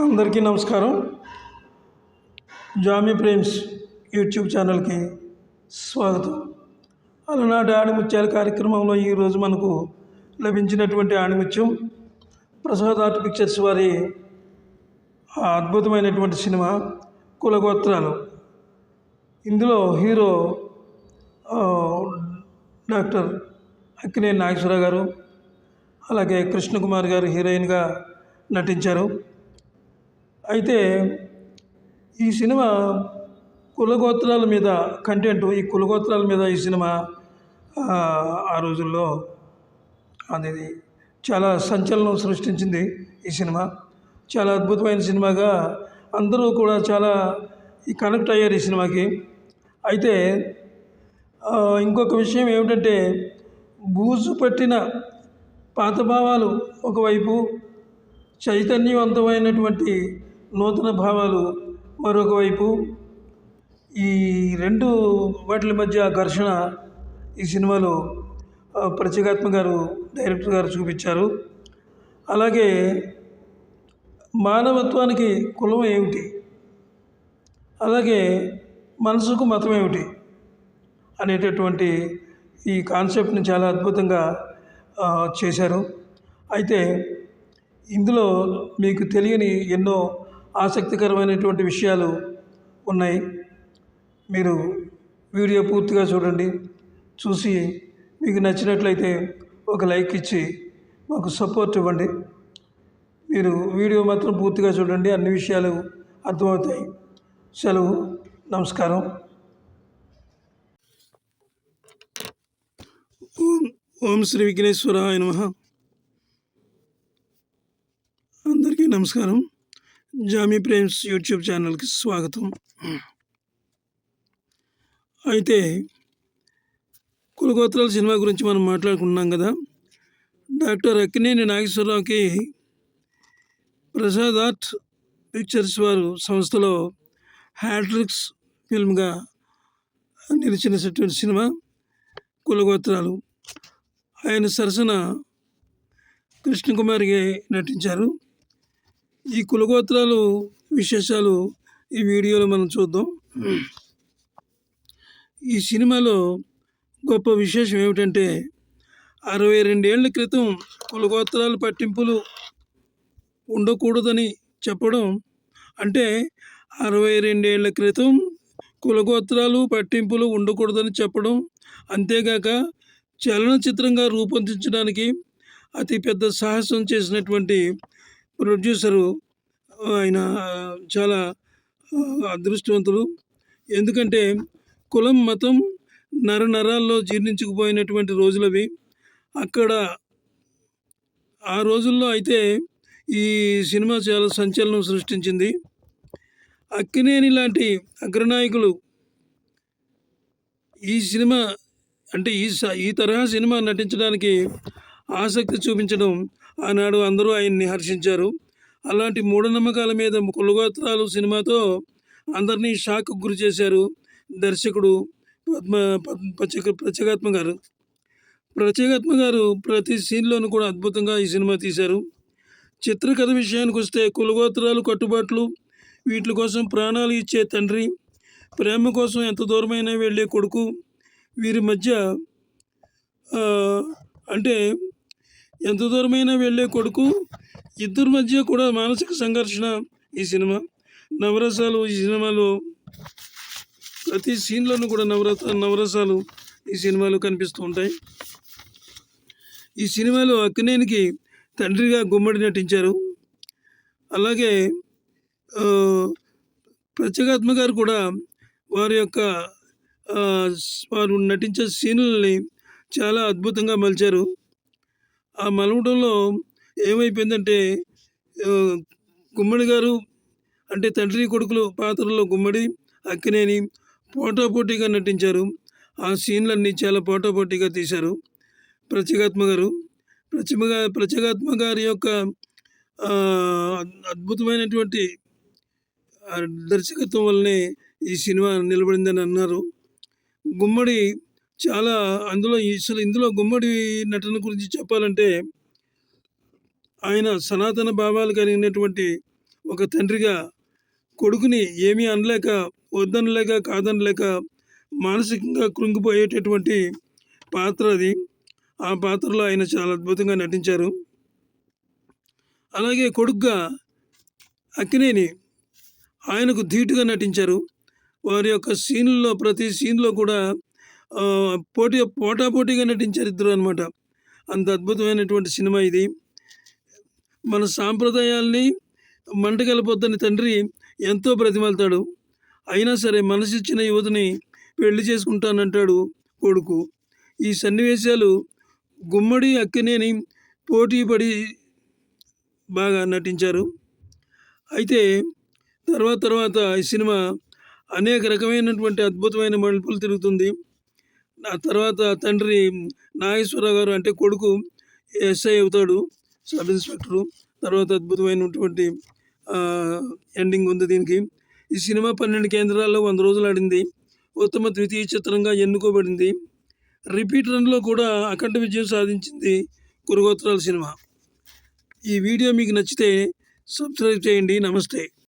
అందరికీ నమస్కారం. Jamie Prem's YouTube ఛానల్కి స్వాగతం. అలనాటి ఆణిముత్యాల కార్యక్రమంలో ఈరోజు మనకు లభించినటువంటి ఆణిముత్యం ప్రసాద్ ఆర్ట్ పిక్చర్స్ వారి అద్భుతమైనటువంటి సినిమా కులగోత్రాలు. ఇందులో హీరో డాక్టర్ అక్కినేని నాగేశ్వరరావు గారు అలాగే కృష్ణకుమార్ గారు హీరోయిన్గా నటించారు. అయితే ఈ సినిమా కులగోత్రాల మీద కంటెంట్ ఈ కులగోత్రాల మీద ఈ సినిమా ఆ, రోజుల్లో అనేది చాలా సంచలనం సృష్టించింది ఈ సినిమా. చాలా అద్భుతమైన సినిమాగా అందరూ కూడా చాలా ఈ కనెక్ట్ అయ్యారు ఈ సినిమాకి. అయితే ఇంకొక విషయం ఏమిటంటే బూజు పట్టిన పాత భావాలు ఒకవైపు చైతన్యవంతమైనటువంటి నూతన భావాలు మరొక వైపు. ఈ రెండు వాటి మధ్య ఘర్షణ ఈ సినిమాలో ప్రత్యేకాత్మ గారు డైరెక్టర్ గారు చూపించారు. అలాగే మానవత్వానికి కులం ఏమిటి? అలాగే మనసుకు మతం ఏమిటి? అనేటటువంటి ఈ కాన్సెప్ట్ని చాలా అద్భుతంగా చేశారు. అయితే ఇందులో మీకు తెలియని ఎన్నో ఆసక్తికరమైనటువంటి విషయాలు ఉన్నాయి. మీరు వీడియో పూర్తిగా చూడండి. చూసి మీకు నచ్చినట్లయితే ఒక లైక్ ఇచ్చి మాకు సపోర్ట్ ఇవ్వండి. మీరు వీడియో మాత్రం పూర్తిగా చూడండి. అన్ని విషయాలు అర్థమవుతాయి. సెలవు. నమస్కారం. ఓం ఓం శ్రీ విఘ్నేశ్వరాయ నమ. అందరికీ నమస్కారం. జామీ ప్రేమ్స్ యూట్యూబ్ ఛానల్కి స్వాగతం. అయితే కులగోత్రాల సినిమా గురించి మనం మాట్లాడుకున్నాం కదా. డాక్టర్ అక్కినేని నాగేశ్వరరావుకి ప్రసాద్ ఆర్ట్ పిక్చర్స్ వారు సంస్థలో హ్యాట్రిక్స్ ఫిల్మ్గా నిలిచినటువంటి సినిమా కులగోత్రాలు. ఆయన సరసన కృష్ణకుమారి నటించారు. ఈ కులగోత్రాలు విశేషాలు ఈ వీడియోలో మనం చూద్దాం. ఈ సినిమాలో గొప్ప విశేషం ఏమిటంటే అరవై రెండేళ్ళ క్రితం కులగోత్రాలు పట్టింపులు ఉండకూడదని చెప్పడం. అంటే అరవై రెండేళ్ళ క్రితం కులగోత్రాలు పట్టింపులు ఉండకూడదని చెప్పడం. అంతేగాక చలనచిత్రంగా రూపొందించడానికి అతి పెద్ద సాహసం చేసినటువంటి ప్రొడ్యూసరు ఆయన చాలా అదృష్టవంతులు. ఎందుకంటే కులం మతం నర నరాల్లో జీర్ణించుకుపోయినటువంటి రోజులవి. అక్కడ ఆ రోజుల్లో అయితే ఈ సినిమా చాలా సంచలనం సృష్టించింది. అక్కినేని లాంటి అగ్రనాయకులు ఈ సినిమా అంటే ఈ స- ఈ తరహా సినిమా నటించడానికి ఆసక్తి చూపించడం ఆనాడు అందరూ ఆయన్ని హర్షించారు. అలాంటి మూఢనమ్మకాల మీద కులగోత్రాలు సినిమాతో అందరినీ షాక్ గురి చేశారు దర్శకుడు పద్మ పద్మ ప్రత్యేక ప్రత్యేగాత్మ గారు. ప్రత్యేగాత్మ గారు ప్రతి సీన్లోనూ కూడా అద్భుతంగా ఈ సినిమా తీశారు. చిత్రకథ విషయానికి వస్తే కులగోత్రాలు కట్టుబాట్లు వీటి కోసం ప్రాణాలు ఇచ్చే తండ్రి ప్రేమ కోసం ఎంత దూరమైనా వెళ్ళే కొడుకు వీరి మధ్య అంటే ఎంత దూరమైనా వెళ్ళే కొడుకు ఇద్దరి మధ్య కూడా మానసిక సంఘర్షణ ఈ సినిమా. నవరసాలు ఈ సినిమాలో ప్రతి సీన్లోనూ కూడా నవరస నవరసాలు ఈ సినిమాలో కనిపిస్తూ ఉంటాయి. ఈ సినిమాలో అక్కినేనికి తండ్రిగా గుమ్మడి నటించారు. అలాగే ప్రత్యేకాత్మ గారు కూడా వారి యొక్క వారు నటించే సీన్లని చాలా అద్భుతంగా మలిచారు. ఆ మలవడంలో ఏమైపోయిందంటే గుమ్మడి గారు అంటే తండ్రి కొడుకులు పాత్రలో గుమ్మడి అక్కినేని పోటాపోటీగా నటించారు. ఆ సీన్లన్నీ చాలా పోటాపోటీగా తీశారు. ప్రత్యేగాత్మ గారు ప్రత్యేక ప్రత్యేగాత్మ గారి యొక్క అద్భుతమైనటువంటి దర్శకత్వం వల్లనే ఈ సినిమా నిలబడిందని అన్నారు. గుమ్మడి చాలా అందులో అసలు ఇందులో గుమ్మడి నటన గురించి చెప్పాలంటే ఆయన సనాతన భావాలు కలిగినటువంటి ఒక తండ్రిగా కొడుకుని ఏమీ అనలేక వద్దనలేక కాదనలేక మానసికంగా కృంగిపోయేటటువంటి పాత్ర అది. ఆ పాత్రలో ఆయన చాలా అద్భుతంగా నటించారు. అలాగే కొడుకుగా అక్కినేని ఆయనకు ధీటుగా నటించారు. వారి యొక్క సీన్లలో ప్రతి సీన్లో కూడా పోటీ పోటాపోటీగా నటించారు ఇద్దరు అనమాట అంత అద్భుతమైనటువంటి సినిమా ఇది. మన సాంప్రదాయాల్ని మంటగలపోద్దని తండ్రి ఎంతో బ్రతిమాలుతాడు అయినా సరే మనసిచ్చిన యువతిని పెళ్ళి చేసుకుంటానంటాడు కొడుకు. ఈ సన్నివేశాలు గుమ్మడి అక్కినేని పోటీ పడి బాగా నటించారు. అయితే తర్వాత తర్వాత ఈ సినిమా అనేక రకమైనటువంటి అద్భుతమైన మలుపులు తిరుగుతుంది. ఆ తర్వాత తండ్రి నాగేశ్వరరావు గారు అంటే కొడుకు ఎస్ఐ అవుతాడు సబ్ ఇన్స్పెక్టరు. తర్వాత అద్భుతమైనటువంటి ఎండింగ్ ఉంది దీనికి. ఈ సినిమా పన్నెండు కేంద్రాల్లో వంద రోజులు ఆడింది. ఉత్తమ ద్వితీయ చిత్రంగా ఎన్నుకోబడింది. రిపీట్ రన్లో కూడా అఖండ విజయం సాధించింది కురుగోత్రాల సినిమా. ఈ వీడియో మీకు నచ్చితే సబ్స్క్రైబ్ చేయండి. నమస్తే.